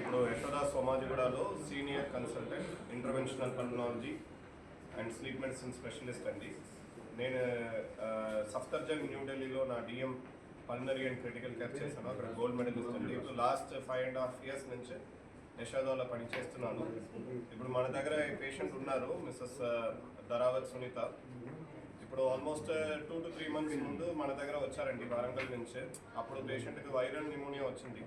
ఇప్పుడు Yashoda సోమాజిగూడలో senior consultant interventional pulmonology and sleep medicine specialist అండి. నేను సఫ్తర్జంగ్ న్యూఢిల్లీలో నా DM pulmonary and critical care చేశాను. అక్కడ గోల్డ్ మెడలిస్ట్ అండి. ఇప్పుడు last five and half years నుంచి యశోదాలో పని చేస్తున్నాను ఇప్పుడు మన దగ్గర పేషెంట్ ఉన్నారు మిస్సెస్ దరావత్ సునీత. ఇప్పుడు almost two to three months ముందు మన దగ్గర వచ్చారండి వరంగల్ నుంచి. అప్పుడు పేషెంట్కి వైరల్ న్యూమోనియా వచ్చింది.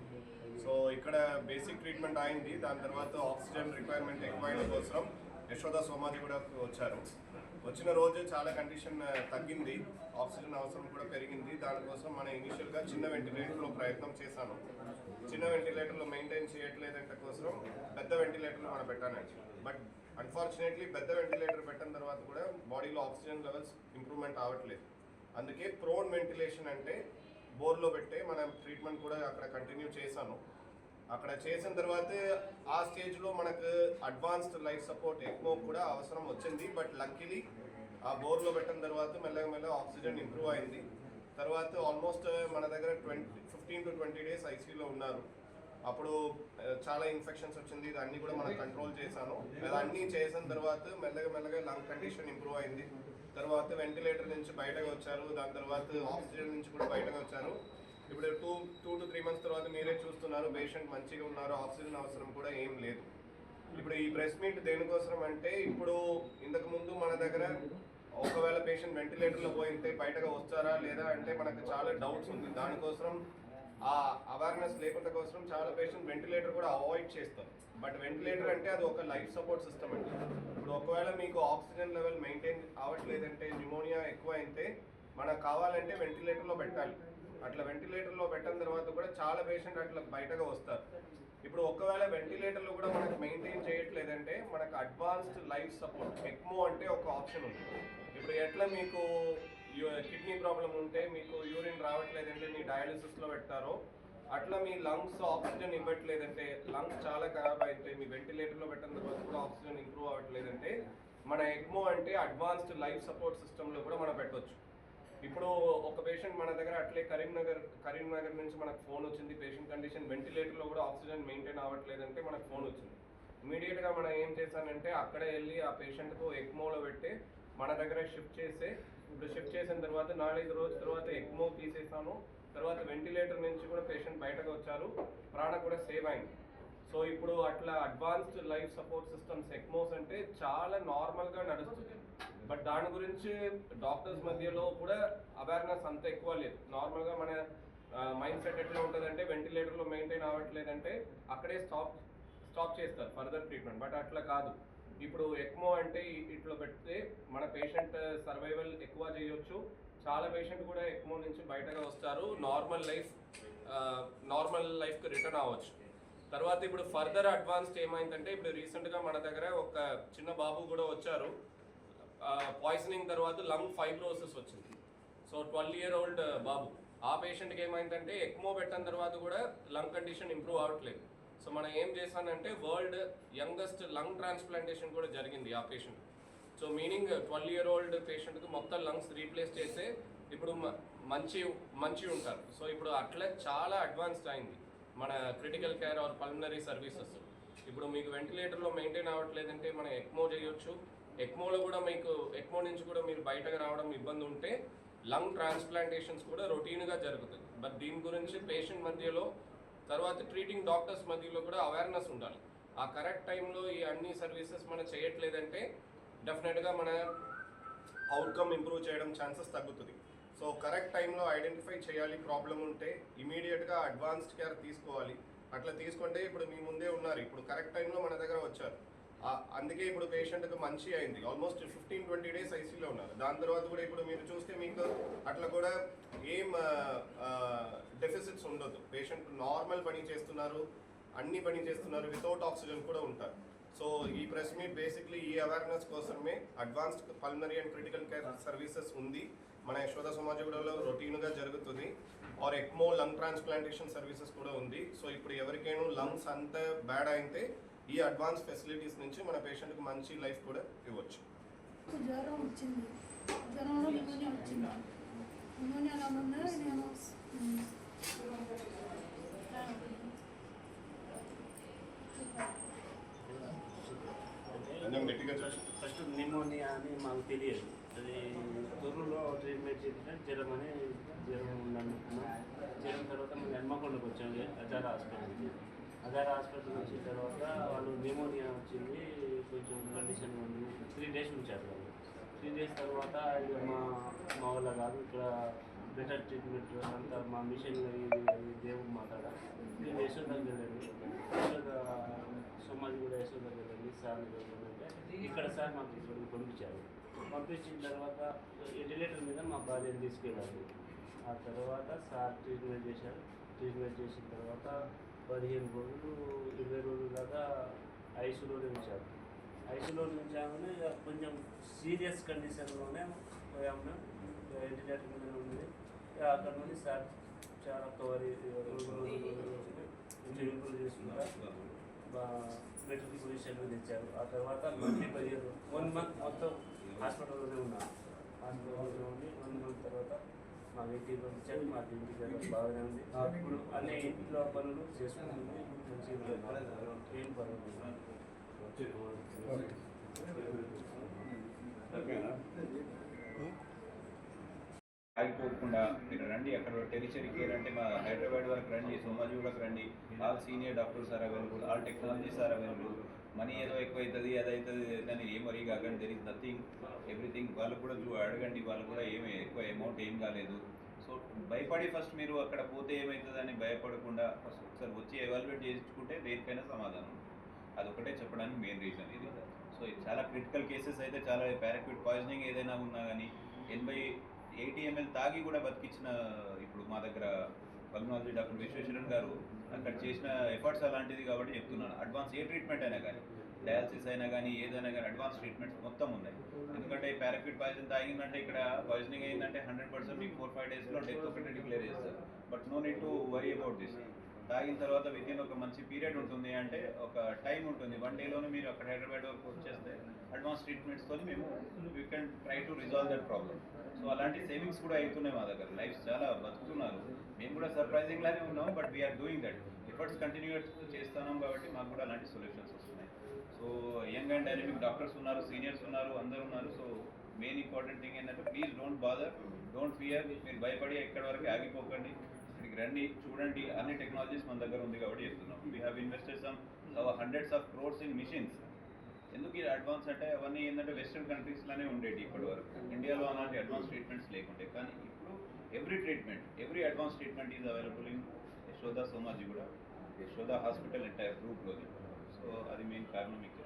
సో ఇక్కడ బేసిక్ ట్రీట్మెంట్ అయింది. దాని తర్వాత ఆక్సిజన్ రిక్వైర్మెంట్ ఎక్కువైన కోసం యశోద సోమాజి కూడా వచ్చారు. వచ్చిన రోజు చాలా కండిషన్ తగ్గింది. ఆక్సిజన్ అవసరం కూడా పెరిగింది. దానికోసం మన ఇనిషియల్గా చిన్న వెంటిలేటర్లో ప్రయత్నం చేశాను. చిన్న వెంటిలేటర్లో మెయింటైన్ చేయట్లేదంటే కోసం పెద్ద వెంటిలేటర్లో మనం పెట్టానండి బట్ అన్ఫార్చునేట్లీ పెద్ద వెంటిలేటర్ పెట్టిన తర్వాత కూడా బాడీలో ఆక్సిజన్ లెవెల్స్ ఇంప్రూవ్మెంట్ అవ్వట్లేదు. అందుకే ప్రోన్ వెంటిలేషన్ అంటే బోర్లో పెట్టే మనం ట్రీట్మెంట్ కూడా అక్కడ కంటిన్యూ చేశాను. అక్కడ చేసిన తర్వాత ఆ స్టేజ్లో మనకు అడ్వాన్స్డ్ లైఫ్ సపోర్ట్ ఎక్కువ కూడా అవసరం వచ్చింది. బట్ లక్కీలీ ఆ బోర్లో పెట్టిన తర్వాత మెల్లగా మెల్లగా ఆక్సిజన్ ఇంప్రూవ్ అయింది. తర్వాత ఆల్మోస్ట్ మన దగ్గర twenty fifteen to twenty days ఐసీయూలో ఉన్నారు. అప్పుడు చాలా ఇన్ఫెక్షన్స్ వచ్చింది. అన్ని కూడా మనం కంట్రోల్ చేశాను. అన్నీ చేసిన తర్వాత మెల్లగా మెల్లగా లంగ్ కండిషన్ ఇంప్రూవ్ అయింది. తర్వాత వెంటిలేటర్ నుంచి బయటకు వచ్చారు. దాని తర్వాత ఆక్సిజన్ నుంచి కూడా బయటకు వచ్చారు. ఇప్పుడు two two to three months తర్వాత మీరే చూస్తున్నారు. పేషెంట్ మంచిగా ఉన్నారు. ఆక్సిజన్ అవసరం కూడా ఏం లేదు. ఇప్పుడు ఈ ప్రెస్ మీట్ దేనికోసం అంటే ఇప్పుడు ఇంతకు ముందు మన దగ్గర ఒకవేళ పేషెంట్ వెంటిలేటర్లో పోయితే బయటగా వస్తారా లేదా అంటే మనకు చాలా డౌట్స్ ఉంది. దానికోసం ఆ అవేర్నెస్ లేకుండా కోసం చాలా పేషెంట్ వెంటిలేటర్ కూడా అవాయిడ్ చేస్తారు. బట్ వెంటిలేటర్ అంటే అది ఒక లైఫ్ సపోర్ట్ సిస్టమ్ అండి. ఇప్పుడు ఒకవేళ మీకు ఆక్సిజన్ లెవెల్ మెయింటైన్ అవ్వట్లేదంటే న్యూమోనియా ఎక్కువ అయితే మనకు కావాలంటే వెంటిలేటర్లో పెట్టాలి. అట్లా వెంటిలేటర్లో పెట్టిన తర్వాత కూడా చాలా పేషెంట్ అట్లా బయటగా వస్తారు. ఇప్పుడు ఒకవేళ వెంటిలేటర్లో కూడా మనకు మెయింటైన్ చేయట్లేదంటే మనకు అడ్వాన్స్డ్ లైఫ్ సపోర్ట్ ఎక్మో అంటే ఒక ఆప్షన్ ఉంది. ఇప్పుడు ఎట్లా మీకు కిడ్నీ ప్రాబ్లం ఉంటే మీకు యూరిన్ రావట్లేదంటే మీ డయాలిసిస్లో పెట్టారో అట్లా మీ లంగ్స్ ఆక్సిజన్ ఇవ్వట్లేదంటే లంగ్స్ చాలా ఖరాబ్ అయితే మీ వెంటిలేటర్లో పెట్టిన తర్వాత కూడా ఆక్సిజన్ ఇంప్రూవ్ అవ్వట్లేదంటే మన ఎగ్మో అంటే అడ్వాన్స్డ్ లైఫ్ సపోర్ట్ సిస్టంలో కూడా మనం పెట్టొచ్చు. ఇప్పుడు ఒక పేషెంట్ మన దగ్గర అట్లే కరీంనగర్ కరీంనగర్ నుంచి మనకు ఫోన్ వచ్చింది. పేషెంట్ కండిషన్ వెంటిలేటర్లో కూడా ఆక్సిజన్ మెయింటైన్ అవ్వట్లేదంటే మనకు ఫోన్ వచ్చింది. ఇమీడియట్గా మనం ఏం చేశానంటే అక్కడే వెళ్ళి ఆ పేషెంట్కు ఎక్మోలో పెట్టి మన దగ్గర షిఫ్ట్ చేసి ఇప్పుడు షిఫ్ట్ చేసిన తర్వాత నాలుగైదు రోజుల తర్వాత ఎక్మో తీసేసాను. తర్వాత వెంటిలేటర్ నుంచి కూడా పేషెంట్ బయటకు వచ్చారు. ప్రాణ కూడా సేవ్ అయింది. సో ఇప్పుడు అట్లా advanced life support systems ECMOs అంటే చాలా నార్మల్గా నడుస్తుంది. బట్ దాని గురించి డాక్టర్స్ మధ్యలో కూడా అవేర్నెస్ అంత ఎక్కువ లేదు. నార్మల్గా మన మైండ్ సెట్ ఎట్లా ఉంటుందంటే వెంటిలేటర్లో మెయింటైన్ అవ్వట్లేదంటే అక్కడే స్టాప్ స్టాప్ చేస్తారు ఫర్దర్ ట్రీట్మెంట్ బట్ అట్లా కాదు. ఇప్పుడు ఎక్మో అంటే ఇట్లా పెడితే మన పేషెంట్ సర్వైవల్ ఎక్కువ చేయొచ్చు. చాలా పేషెంట్ కూడా ఎక్మో నుంచి బయటగా వస్తారు. నార్మల్ లైఫ్ నార్మల్ లైఫ్కి రిటర్న్ అవ్వచ్చు. తర్వాత ఇప్పుడు ఫర్దర్ అడ్వాన్స్డ్ ఏమైందంటే ఇప్పుడు రీసెంట్గా మన దగ్గర ఒక చిన్న బాబు కూడా వచ్చారు. పాయిజనింగ్ తర్వాత లంగ్ ఫైబ్రోసిస్ వచ్చింది. సో ట్వెల్వ్ ఇయర్ ఓల్డ్ బాబు. ఆ పేషెంట్కి ఏమైందంటే ఎక్మో పెట్టిన తర్వాత కూడా లంగ్ కండిషన్ ఇంప్రూవ్ అవ్వట్లేదు. సో మనం ఏం చేశానంటే వరల్డ్ యంగెస్ట్ లంగ్ ట్రాన్స్ప్లాంటేషన్ కూడా జరిగింది ఆ patient. So meaning twelve year old పేషెంట్కి మొత్తం లంగ్స్ రీప్లేస్ చేస్తే ఇప్పుడు మ- మంచి మంచి ఉంటారు. సో ఇప్పుడు అట్లా చాలా అడ్వాన్స్డ్ అయింది మన critical care or pulmonary services. ఇప్పుడు మీకు వెంటిలేటర్లో మెయింటైన్ అవ్వట్లేదంటే మనం ఎక్మో చేయొచ్చు. ఎక్మోలో కూడా మీకు ఎక్మో నుంచి కూడా మీరు బయటకు రావడం ఇబ్బంది ఉంటే లంగ్ ట్రాన్స్ప్లాంటేషన్స్ కూడా రొటీన్గా జరుగుతుంది బట్ దీని గురించి పేషెంట్ మధ్యలో తర్వాత ట్రీటింగ్ డాక్టర్స్ మధ్యలో కూడా అవేర్నెస్ ఉండాలి. ఆ కరెక్ట్ టైంలో ఈ అన్ని సర్వీసెస్ మనం చేయట్లేదంటే డెఫినెట్గా మన అవుట్కమ్ ఇంప్రూవ్ చేయడం ఛాన్సెస్ తగ్గుతుంది. సో కరెక్ట్ టైంలో ఐడెంటిఫై చేయాలి ప్రాబ్లం ఉంటే ఇమీడియట్గా అడ్వాన్స్డ్ కేర్ తీసుకోవాలి. అట్లా తీసుకుంటే ఇప్పుడు మీ ముందే ఉన్నారు. ఇప్పుడు కరెక్ట్ టైంలో మన దగ్గర వచ్చారు. అందుకే ఇప్పుడు పేషెంట్కి మంచి అయింది. ఆల్మోస్ట్ ఫిఫ్టీన్ ట్వంటీ డేస్ ఐసీలో ఉన్నారు. దాని తర్వాత కూడా ఇప్పుడు మీరు చూస్తే మీకు అట్లా కూడా ఏం డెఫిసిట్స్ ఉండదు. పేషెంట్ నార్మల్ పని చేస్తున్నారు అన్ని పని చేస్తున్నారు వితౌట్ ఆక్సిజన్ కూడా ఉంటారు. సో ఈ ప్రెస్ మీట్ బేసిక్లీ ఈ అవేర్నెస్ కోసమే advanced pulmonary and critical care services ఉంది. మన యశోద సమాజగూడలో రొటీన్గా జరుగుతుంది. Or ECMO lung transplantation services కూడా ఉంది. సో ఇప్పుడు ఎవరికైనా లంగ్స్ అంత బ్యాడ్ అయితే ఈ అడ్వాన్స్ ఫెసిలిటీస్ నుంచి మన పేషెంట్కి మంచి లైఫ్ కూడా ఇవ్వచ్చు. ఫస్ట్ నిమోనియా అని మాకు తెలియదు. అది తొర్రులో ట్రీట్మెంట్ చేస్తే జ్వరం అని జ్వరం ఉందనుకున్నాం జ్వరం తర్వాత మేము హెమ్మకొండకు వచ్చాము అజార్ హాస్పిటల్కి. అదే హాస్పిటల్ వచ్చిన తర్వాత వాళ్ళు నిమోనియా వచ్చింది కొంచెం కండిషన్ ఉంది. త్రీ డేస్ ఉంచారు వాళ్ళు. త్రీ డేస్ తర్వాత ఇక మా మా వల్ల కాదు ఇక్కడ బెటర్ ట్రీట్మెంట్ అంతా మా మిషన్ ఇది దేవుడు మాట్లాడ. నేను డేస్ తగ్గదండి యశోద సమాజ్ కూడా యశోద కదండి సార్ అంటే ఇక్కడ సార్ మాకు ఇక్కడికి పంపించారు. పంపించిన తర్వాత వెంటిలేటర్ మీద మా భార్యను తీసుకెళ్ళాలి ఆ తర్వాత సార్ ట్రీట్మెంట్ చేశారు. ట్రీట్మెంట్ చేసిన తర్వాత పదిహేను రోజులు ఇరవై రోజుల దాకా ఐసీలోనే ఉంచారు ఐసీలో ఉంచామని కొంచెం సీరియస్ కండిషన్లోనే పోయాము. వెంటిలేటర్ మీద ఉంది అక్కడ నుండి సార్ చాలా కవర్ ఇంప్రూవ్ చేసుకుంటా బెటర్ పొజిషన్ తెచ్చారు. ఆ తర్వాత మళ్ళీ పదిహేను వన్ మంత్ మొత్తం హాస్పిటల్లోనే ఉన్నాను హాస్పిటల్లోనే ఉండి వన్ మంత్ తర్వాత మా ఇంటికి పంపించారు మా ఇంటికి దగ్గర బాగానే ఉంది ఇప్పుడు అన్ని ఇంట్లో పనులు చేసుకుంటుంది మంచిగా ఏం పనులు ఆగిపోకుండా మీరు రండి అక్కడ టెరిచరీ కేర్ అంటే మా హైదరాబాద్ వరకు రండి సోమాజీ సోమాజిగూడకు రండి. All senior doctors are available all technologies are available. Money ఏదో ఎక్కువ అవుతుంది అది అవుతుంది అని ఏం వరీ కాకండి దెర్ ఇస్ నథింగ్ ఎవ్రీథింగ్ వాళ్ళు కూడా చూ అడగండి వాళ్ళు కూడా ఏమి ఎక్కువ అమౌంట్ ఏం కాలేదు. సో భయపడి ఫస్ట్ మీరు అక్కడ పోతే ఏమవుతుందని భయపడకుండా ఫస్ట్ ఒకసారి వచ్చి ఎవాల్యుయేట్ చేసుకుంటే దేనికైనా సమాధానం అదొకటే చెప్పడానికి మెయిన్ రీజన్ ఇది. సో చాలా క్రిటికల్ కేసెస్ అయితే చాలా పారాక్యూట్ పాయిజనింగ్ ఏదైనా ఉన్నా కానీ ఎనభై ఎయిటీ ఎంఎల్ తాగి కూడా బతికించిన ఇప్పుడు మా దగ్గర పల్మనాలజీ డాక్టర్ విశ్వేశ్వరన్ గారు అక్కడ చేసిన ఎఫర్ట్స్ అలాంటిది కాబట్టి చెప్తున్నాను. అడ్వాన్స్ ఏ ట్రీట్మెంట్ అయినా కానీ డయాలసిస్ అయినా కానీ ఏదైనా కానీ అడ్వాన్స్ ట్రీట్మెంట్స్ మొత్తం ఉన్నాయి. ఎందుకంటే పారాఫిట్ పాయిజన్ తాగిందంటే ఇక్కడ పాయిజనింగ్ అయిందంటే హండ్రెడ్ పర్సెంట్ మీకు ఫోర్ ఫైవ్ డేస్లో డెత్ ఒకటి డిక్లేర్ చేస్తారు. But no need to worry about this తాగిన తర్వాత విత్ ఇన్ ఒక మంచి పీరియడ్ ఉంటుంది అంటే ఒక టైం ఉంటుంది. వన్ డేలోనే మీరు అక్కడ హైదరాబాద్ వరకు వచ్చేస్తే అడ్వాన్స్ ట్రీట్మెంట్స్తో మేము you can try to resolve that problem so అలాంటి సేవింగ్స్ కూడా అవుతున్నాయి మా దగ్గర. లైఫ్ చాలా బతుకుతున్నారు. మేము కూడా సర్ప్రైజింగ్ లానే ఉన్నాం but we are doing that efforts continue చేస్తున్నాం కాబట్టి మాకు కూడా అలాంటి సొల్యూషన్స్ వస్తున్నాయి. So young and dynamic doctors ఉన్నారు సీనియర్స్ ఉన్నారు అందరు ఉన్నారు. సో మెయిన్ ఇంపార్టెంట్ థింగ్ ఏంటంటే please don't bother don't fear మీరు భయపడి ఎక్కడి వరకు ఆగిపోకండి. ఇక్కడికి రండి చూడండి అన్ని టెక్నాలజీస్ మన దగ్గర ఉంది కాబట్టి చెప్తున్నాం. We have invested some hundreds of crores in machines ఎందుకు ఇది అడ్వాన్స్ అంటే అవన్నీ ఏంటంటే వెస్ట్రన్ కంట్రీస్లోనే ఉండేవి ఇప్పటి వరకు. ఇండియాలో అలాంటి అడ్వాన్స్ ట్రీట్మెంట్స్ లేకుంటే కానీ ఇప్పుడు every treatment every advance treatment is available in Yashoda Somaji కూడా. యశోద హాస్పిటల్ ఎంటైర్ గ్రూప్లోని సో అది మెయిన్ కారణం మీకు